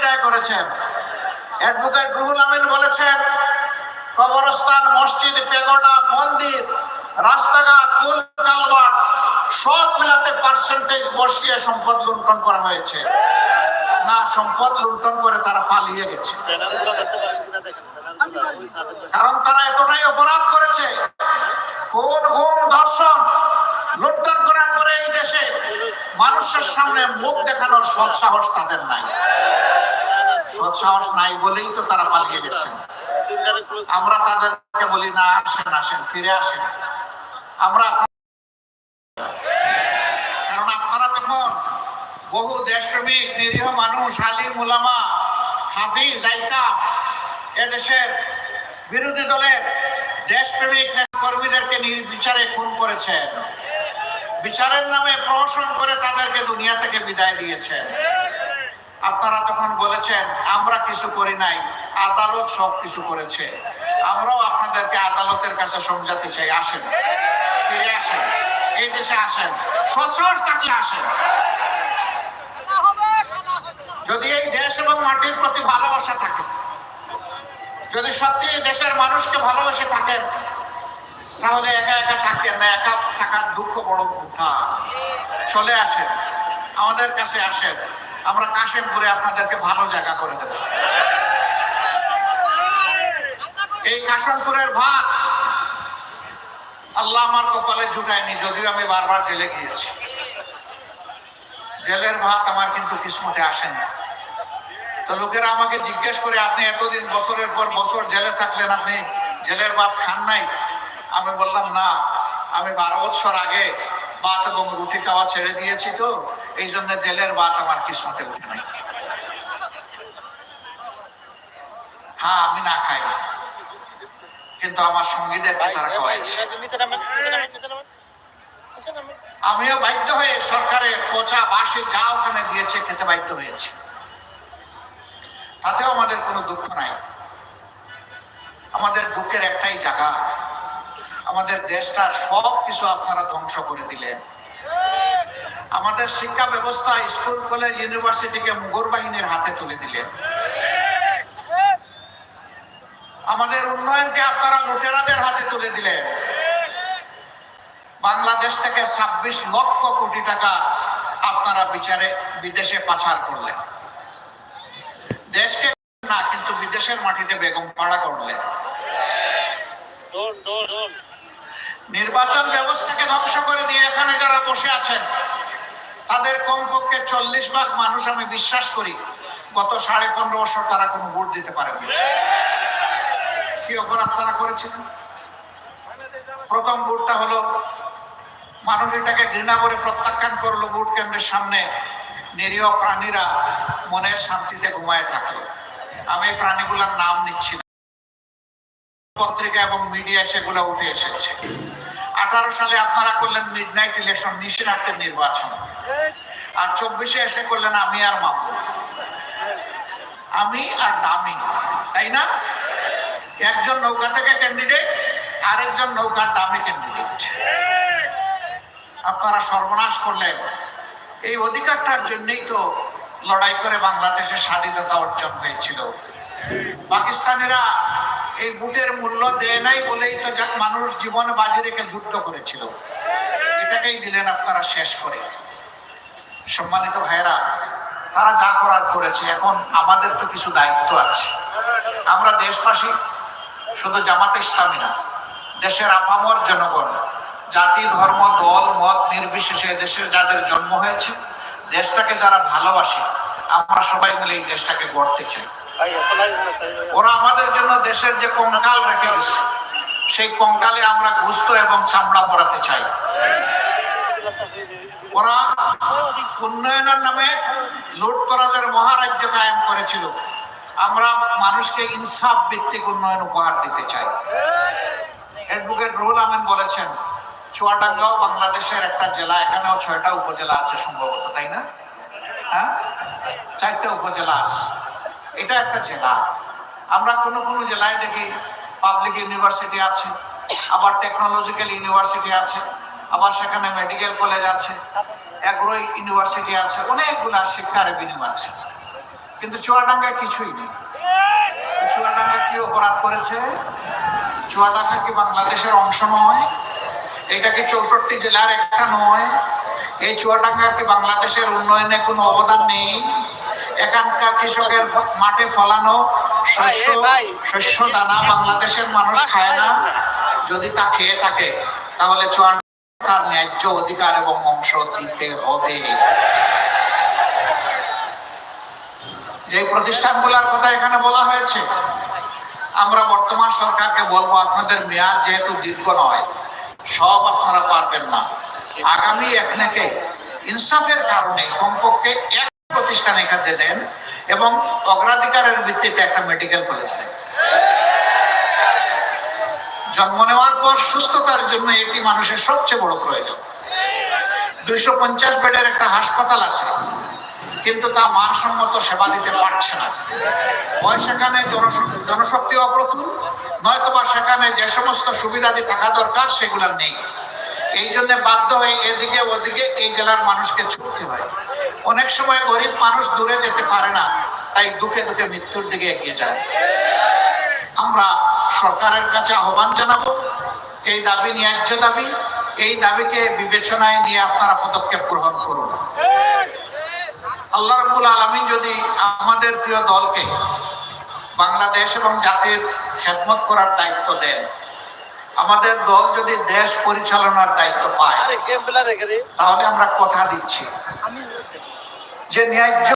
বিদায় করেছেন। অ্যাডভোকেট রুহুল আমিন বলেছেন, কবরস্থান, মসজিদ, পেগোডা, মন্দির, রাস্তাঘাট সব মিলাতে পার্সেন্টেজ বসিয়ে সম্পদ লুণ্ঠন করা হয়েছে। না, সম্পদ লুণ্ঠন করে তারা পালিয়ে গেছে। কারণ তারা এতটাই অপরাধ করেছে, কোন গুম, ধর্ষণ, লুণ্ঠন করার পরে এই দেশে মানুষের সামনে মুখ দেখানোর সৎ সাহস তাদের নাই। সৎ সাহস নাই বলেই তো তারা পালিয়ে গেছেন। আমরা তাদেরকে বলি, না, আসেন আসেন, ফিরে আসেন। আমরা কারণ আপনারা যখন বহু দেশপ্রেমিক, নিরীহ মানুষ, আলিম, উলামা, হাফিজ আইতা এদেশের বিরোধী দলের দেশপ্রেমিক কর্মীদেরকে নির্বিচারে খুন করেছেন। বিচারের নামে প্রহসন করে তাদেরকে দুনিয়া থেকে বিদায় দিয়েছেন। আপনারা তখন বলেছেন, আমরা কিছু করি নাই, আদালত সব কিছু করেছে। আমরাও আপনাদেরকে আদালতের কাছে সমঝাতে চাই, আসেন। ফিরে আসেন। এই দেশে আসেন। সচ্ছস থাকলে আসেন। যদি এই দেশ এবং মাটির প্রতি ভালোবাসা থাকে, যদি সত্যি দেশের মানুষকে ভালোবেসে থাকেন, তাহলে একা একা থাকেন না, একা থাকার দুঃখ বড় কথা চলে আসেন। আমাদের কাছে আসেন। আমরা কাশেমপুরে আপনাদেরকে ভালো জায়গা করে দেব। এই কাশমপুরের ভাত আল্লাহ আমার কপালে জুটায়নি যদিও আমি বারবার জেলে গিয়েছি। জেলের ভাত আমার কিন্তু কিসমতে আসেনি। তো লোকেরা আমাকে জিজ্ঞেস করে, আপনি এতদিন বছরের পর বছর জেলে থাকলেন, আপনি জেলের ভাত খান নাই? আমি বললাম, না, আমি বারো বছর আগে ভাত এবং রুটি খাওয়া ছেড়ে দিয়েছি তো, এই জন্য জেলের ভাত আমার কিসমতে উঠে নাই। হ্যাঁ আমি না খাই। কিন্তু আমার সঙ্গীদেরকে তারা খাওয়াইছে। আমিও বাধ্য হয়ে সরকারের পচা বাসে যা ওখানে দিয়েছে খেতে বাধ্য হয়েছে। তাতেও আমাদের কোনো দুঃখ নাই। আমাদের দুঃখের একটাই জায়গা। আমাদের দেশটা সব কিছু আপনারা ধ্বংস করে দিলেন। আমাদের শিক্ষা ব্যবস্থা, স্কুল, কলেজ, ইউনিভার্সিটিকে মুঘর বাহিনীর হাতে তুলে দিলেন। আমাদের উন্নয়নকে আপনারা লুটেরাদের হাতে তুলে দিলেন। বাংলাদেশ থেকে ছাব্বিশ লক্ষ কোটি টাকা আপনারা বিচারে, বিদেশে পাচার করলেন। দেশকে না, কিন্তু বিদেশের মাটিতে বেগম পাড়া করলেন নির্বাচন ব্যবস্থাকে ধ্বংস করে দিয়ে এখানে যারা বসে আছেন, তাদের কমপক্ষে চল্লিশ ভাগ মানুষ আমি বিশ্বাস করি, গত সাড়ে পনেরো বছর তারা কোনো ভোট দিতে পারেনি কি অপরাধ তারা করেছিলেন? প্রথম ভোটটা হলো, মানুষ এটাকে ঘৃণা করে প্রত্যাখ্যান করল ভোট কেন্দ্রের সামনে, নিরীহ প্রাণীরা মনের শান্তিতে ঘুমায় থাকল। আমি এই প্রাণীগুলোর নাম নিচ্ছি পত্রিকা এবং মিডিয়া সেগুলো উঠে এসেছে। আঠারো সালে আপনারা করলেন মিড নাইট ইলেকশন নিশিনার্থের নির্বাচন। আর চব্বিশে এসে করলেন আমি আর মামু। আমি আর দামি, তাই না? একজন নৌকা থেকে ক্যান্ডিডেট আরেকজন নৌকার দামি ক্যান্ডিডেট আপনারা সর্বনাশ করলেন। এই অধিকারটার জন্যই তো লড়াই করে বাংলাদেশের স্বাধীনতা অর্জন হয়েছিল। পাকিস্তানিরা এই বুটের মূল্য দেয় নাই বলেই তো মানুষ জীবন বাজি রেখে যুদ্ধ করেছিল। এটাকেই দিলেন আপনারা শেষ করে। সম্মানিত ভাইয়েরা, তারা যা করার করেছে, এখন আমাদের তো কিছু দায়িত্ব আছে। আমরা দেশবাসী শুধু জামাতে ইসলামী না দেশের আপামর জনগণ, জাতি, ধর্ম, দল, মত নির্বিশেষে দেশের যাদের জন্ম হয়েছে, দেশটাকে যারা ভালোবাসে, আমরা সবাই মিলে এই দেশটাকে গড়তে চাই। ওরা আমাদের জন্য দেশের যে কঙ্কাল রেখে গেছে সেই কঙ্কালে আমরা গুস্ত এবং চামড়া পরাতে চাই। ওরা উন্নয়নের নামে লুটতরাজের মহারাজ্য কায়েম করেছিল। আমরা মানুষকে ইনসাফ ভিত্তিক উন্নয়ন উপহার দিতে চাই। অ্যাডভোকেট রুহুল আমিন বলেছেন, চুয়াডাঙ্গাও বাংলাদেশের একটা জেলা, এখানেও ছয়টা উপজেলা আছে সম্ভবত, তাই না? হ্যাঁ? চারটা উপজেলা আছে। এটা একটা জেলা। আমরা কোনো কোনো জেলায় দেখি পাবলিক ইউনিভার্সিটি আছে, আবার টেকনোলজিক্যাল ইউনিভার্সিটি আছে, আবার সেখানে মেডিকেল কলেজ আছে অ্যাগ্রো ইউনিভার্সিটি আছে, অনেকগুলা শিক্ষার বিনিময় আছে। কিন্তু চুয়াডাঙ্গায় কিছুই নেই। চুয়াডাঙ্গা কি অপরাধ করেছে? চুয়াডাঙ্গা কি বাংলাদেশের অংশ নয়? এটা কি চৌষট্টি জেলার একটা নয়? এই চুয়াডাঙ্গা কি বাংলাদেশের উন্নয়নে কোনো অবদান নেই? এখানকার কৃষকের মাঠে ফলানো শস্য। শস্য দানা বাংলাদেশের মানুষ খায় না। যদি তা খেয়ে থাকে তাহলে চুয়াডাঙ্গার ন্যায্য অধিকার এবং অংশ দিতে হবে। যে প্রতিষ্ঠানগুলোর কথা এখানে বলা হয়েছে আমরা বর্তমান সরকারকে বলব আপনাদের মেয়াদ যেহেতু দীর্ঘ নয় সব আপনারা পারবেন না। আগামী একনেকে ইনসাফের কারণে কমপক্ষে এক প্রতিষ্ঠান এখানে দেন এবং অগ্রাধিকারের ভিত্তিতে একটা মেডিকেল কলেজ দেন। জন্ম নেওয়ার পর সুস্থতার জন্য এটি মানুষের সবচেয়ে বড় প্রয়োজন। দুইশো পঞ্চাশ বেডের একটা হাসপাতাল আছে, কিন্তু তা মানসম্মত সেবা দিতে পারছে না। হয় সেখানে জনশ- জনশক্তি অপ্রতুল, নয়তোবা সেখানে যে সমস্ত সুবিধাদি থাকা দরকার সেগুলো নেই। এই জন্য বাধ্য হয়ে এদিকে ওদিকে এই জেলার মানুষকে ছুটতে হয়। অনেক সময় গরিব মানুষ দূরে যেতে পারে না, তাই দুঃখে দুঃখে মৃত্যুর দিকে এগিয়ে যায়। আমরা সরকারের কাছে আহ্বান জানাব, এই দাবি ন্যায্য দাবি, এই দাবিকে বিবেচনায় নিয়ে আপনারা পদক্ষেপ গ্রহণ করুন। আল্লাহ রাব্বুল আলামিন যদি আমাদের প্রিয় দলকে বাংলাদেশ এবং জাতির খেদমত করার দায়িত্ব দেন আমাদের দল যদি দেশ পরিচালনার দায়িত্ব পায় তাহলে আমরা কথা দিচ্ছি। যে ন্যায্য